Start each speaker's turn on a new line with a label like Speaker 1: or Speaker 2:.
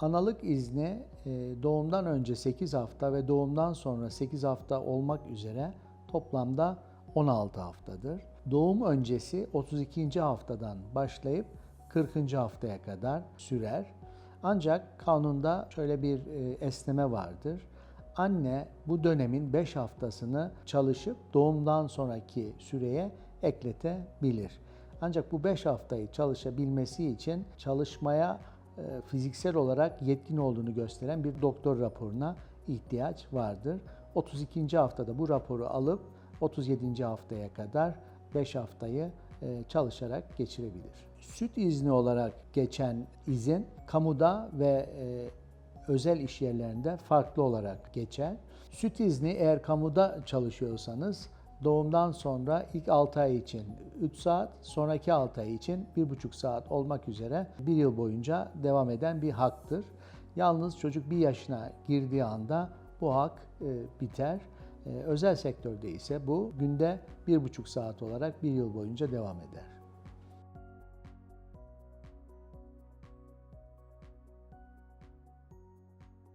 Speaker 1: Analık izni e, doğumdan önce 8 hafta ve doğumdan sonra 8 hafta olmak üzere toplamda 16 haftadır. Doğum öncesi 32. haftadan başlayıp 40. haftaya kadar sürer. Ancak kanunda şöyle bir e, esneme vardır. Anne bu dönemin 5 haftasını çalışıp doğumdan sonraki süreye ekletebilir. Ancak bu 5 haftayı çalışabilmesi için çalışmaya fiziksel olarak yetkin olduğunu gösteren bir doktor raporuna ihtiyaç vardır. 32. haftada bu raporu alıp 37. haftaya kadar 5 haftayı e, çalışarak geçirebilir. Süt izni olarak geçen izin kamuda ve e, özel iş yerlerinde farklı olarak geçer. Süt izni eğer kamuda çalışıyorsanız doğumdan sonra ilk 6 ay için 3 saat, sonraki 6 ay için 1,5 saat olmak üzere bir yıl boyunca devam eden bir haktır. Yalnız çocuk bir yaşına girdiği anda bu hak e, biter. E, özel sektörde ise bu günde 1,5 saat olarak bir yıl boyunca devam eder.